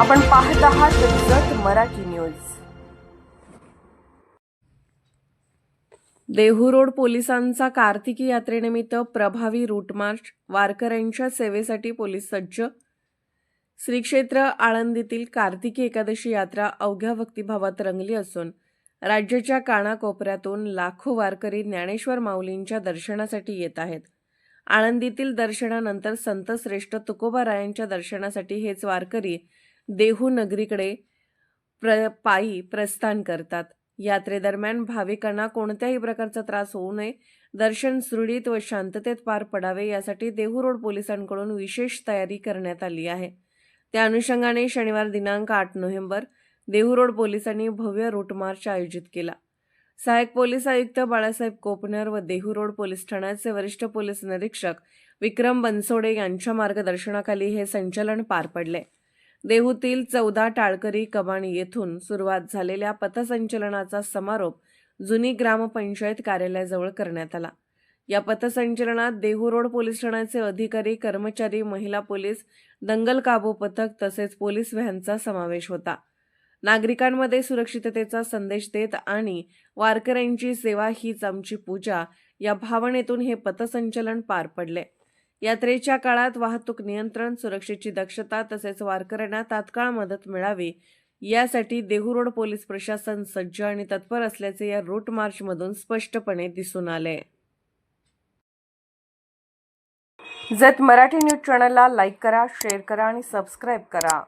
आपण पाहत आहात जत मराठी न्यूज. देहू रोड पोलिसांचा कार्तिकी यात्रेनिमित्त प्रभावी रूट मार्च वारकऱ्यांच्या सेवेसाठी पोलीस सज्ज. श्री क्षेत्र आळंदीतील कार्तिकी एकादशी यात्रा अवघ्या भक्तिभावात रंगली असून राज्याच्या कानाकोपऱ्यातून लाखो वारकरी ज्ञानेश्वर माऊलींच्या दर्शनासाठी येत आहेत. आळंदीतील दर्शनानंतर संत श्रेष्ठ तुकोबारायांच्या दर्शनासाठी हेच वारकरी देहू नगरीकडे प्र पायी प्रस्थान करतात. यात्रेदरम्यान भाविकांना कोणत्याही प्रकारचा त्रास होऊ नये. दर्शन सुरळीत व शांततेत पार पडावे यासाठी देहू रोड पोलिसांकडून विशेष तयारी करण्यात आली आहे. त्या अनुषंगाने शनिवार दिनांक आठ नोव्हेंबर देहू रोड पोलिसांनी भव्य रूट मार्च आयोजित केला. सहाय्यक पोलीस आयुक्त बाळासाहेब कोपनर व देहू रोड पोलीस ठाण्याचे वरिष्ठ पोलीस निरीक्षक विक्रम बनसोडे यांच्या मार्गदर्शनाखाली हे संचलन पार पडले. देहूतील चौदा टाळकरी कमानी येथून सुरुवात झालेल्या पथसंचलनाचा समारोप जुनी ग्रामपंचायत कार्यालयाजवळ करण्यात आला. या पथसंचलनात देहू रोड पोलीस ठाण्याचे अधिकारी कर्मचारी महिला पोलीस दंगल काबू पथक तसेच पोलीस व्हॅनचा समावेश होता. नागरिकांमध्ये सुरक्षिततेचा संदेश देत आणि वारकऱ्यांची सेवा हीच आमची पूजा या भावनेतून हे पथसंचलन पार पडले. यात्रेच्या काळात वाहतूक नियंत्रण सुरक्षेची दक्षता तसेच वारकऱ्यांना तात्काळ मदत मिळावी. यासाठी देहू रोड पोलीस प्रशासन सज्ज आणि तत्पर असल्याचे या रूट मार्चमधून स्पष्टपणे दिसून आले. जत मराठी न्यूज चॅनलला लाईक करा शेअर करा आणि सबस्क्राईब करा.